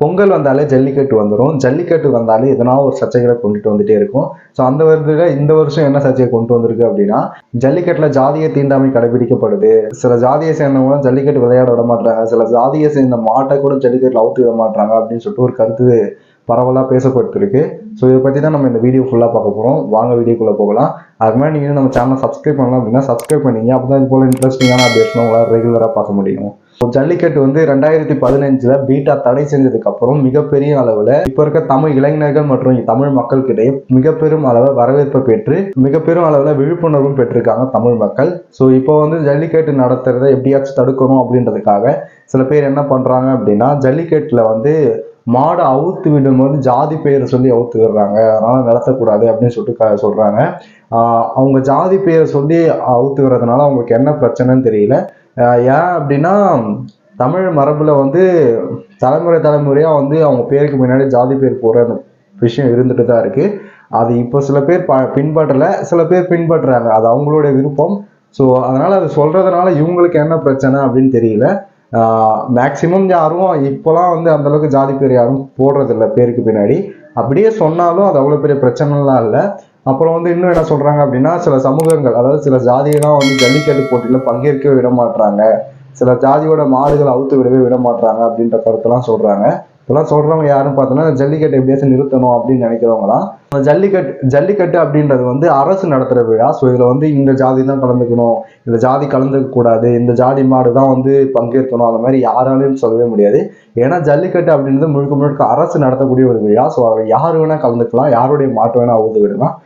பொங்கல் வந்தாலே ஜல்லிக்கட்டு வந்துடும் ஜல்லிக்கட்டு வந்தாலே எதனா ஒரு சர்ச்சைகளை கொண்டுட்டு வந்துட்டே இருக்கும். ஸோ அந்த வருதுல இந்த வருஷம் என்ன சர்ச்சையை கொண்டு வந்திருக்கு அப்படின்னா ஜல்லிக்கட்டில் ஜாதிய தீண்டாமை கடைபிடிக்கப்படுது. சில ஜாதியை சேர்ந்தவங்களும் ஜல்லிக்கட்டு விளையாட விட மாட்டாங்க சில ஜாதியை சேர்ந்த மாட்டை கூட ஜல்லிக்கட்டில் அவுத்து விட மாட்டாங்க அப்படின்னு சொல்லிட்டு ஒரு கருத்து பரவலாக பேசப்பட்டிருக்கு. ஸோ இதை பற்றி தான் நம்ம இந்த வீடியோ ஃபுல்லாக பார்க்க போகிறோம் வாங்க வீடியோக்குள்ளே போகலாம். அது மாதிரி நீங்கள் நம்ம சேனலை சப்ஸ்கிரைப் பண்ணலாம் அப்படின்னா சப்ஸ்கிரைப் பண்ணீங்க. அப்போ தான் இது போல் இன்ட்ரெஸ்டிங்கான அப்டேட்ஸ்லாம் உங்களால் ரெகுலராக பார்க்க முடியும். ஜல்லிக்கட்டு வந்து ரெண்டாயிரத்தி பதினஞ்சில் பீட்டா தடை செஞ்சதுக்கு அப்புறம் மிகப்பெரிய அளவில் இப்போ இருக்க தமிழ் இளைஞர்கள் மற்றும் தமிழ் மக்களுக்கிடையே மிகப்பெரும் அளவில் வரவேற்பை பெற்று மிகப்பெரும் அளவில் விழிப்புணர்வும் பெற்றிருக்காங்க தமிழ் மக்கள். ஸோ இப்போ வந்து ஜல்லிக்கட்டு நடத்துறதை எப்படியாச்சும் தடுக்கணும் அப்படின்றதுக்காக சில பேர் என்ன பண்ணுறாங்க அப்படின்னா ஜல்லிக்கட்டில் வந்து மாடை அவுத்து விடும்போது ஜாதி பெயரை சொல்லி அவுத்து விடுறாங்க. அதனால நடத்தக்கூடாது அப்படின்னு சொல்லிட்டு க- சொல்றாங்க. அவங்க ஜாதி பெயரை சொல்லி அவுத்து விடுறதுனால அவங்களுக்கு என்ன பிரச்சனைன்னு தெரியல. ஏன் அப்படின்னா தமிழ் மரபில் வந்து தலைமுறை தலைமுறையாக வந்து அவங்க பேருக்கு முன்னாடி ஜாதி பேர் போகிற அந்த விஷயம் இருந்துட்டு தான் இருக்குது அது இப்போ சில பேர் ப பின்பற்றல சில பேர் பின்பற்றுறாங்க அது அவங்களுடைய விருப்பம். ஸோ அதனால் அது சொல்கிறதுனால இவங்களுக்கு என்ன பிரச்சனை அப்படின்னு தெரியல. மேக்சிமம் யாரும் இப்போலாம் வந்து அந்தளவுக்கு ஜாதி பேர் யாரும் போடுறதில்ல பேருக்கு பின்னாடி. அப்படியே சொன்னாலும் அது அவ்வளோ பெரிய பிரச்சனைலாம் இல்லை. அப்புறம் வந்து இன்னும் என்ன சொல்றாங்க அப்படின்னா சில சமூகங்கள் அதாவது சில ஜாதியெல்லாம் வந்து ஜல்லிக்கட்டு போட்டியில் பங்கேற்கவே விட மாட்டுறாங்க சில ஜாதியோட மாடுகளை அவுத்து விடவே விட மாட்டுறாங்க அப்படின்ற கருத்தெல்லாம் சொல்றாங்க. இதெல்லாம் சொல்றவங்க யாருன்னு பார்த்தோன்னா ஜல்லிக்கட்டு எப்படியாச்சும் நிறுத்தணும் அப்படின்னு நினைக்கிறவங்களாம் ஜல்லிக்கட்டு ஜல்லிக்கட்டு அப்படின்றது வந்து அரசு நடத்துகிற விழா. ஸோ இதில் வந்து இந்த ஜாதி தான் கலந்துக்கணும். இந்த ஜாதி கலந்துக்க கூடாது. இந்த ஜாதி மாடு தான் வந்து பங்கேற்கணும். அந்த மாதிரி யாராலையும் சொல்லவே முடியாது. ஏன்னா ஜல்லிக்கட்டு அப்படின்றது முழுக்க முழுக்க அரசு நடத்தக்கூடிய ஒரு விழா. ஸோ அதில் யார் வேணால் கலந்துக்கலாம். யாருடைய மாட்டு வேணால் அவுத்து விடலாம்.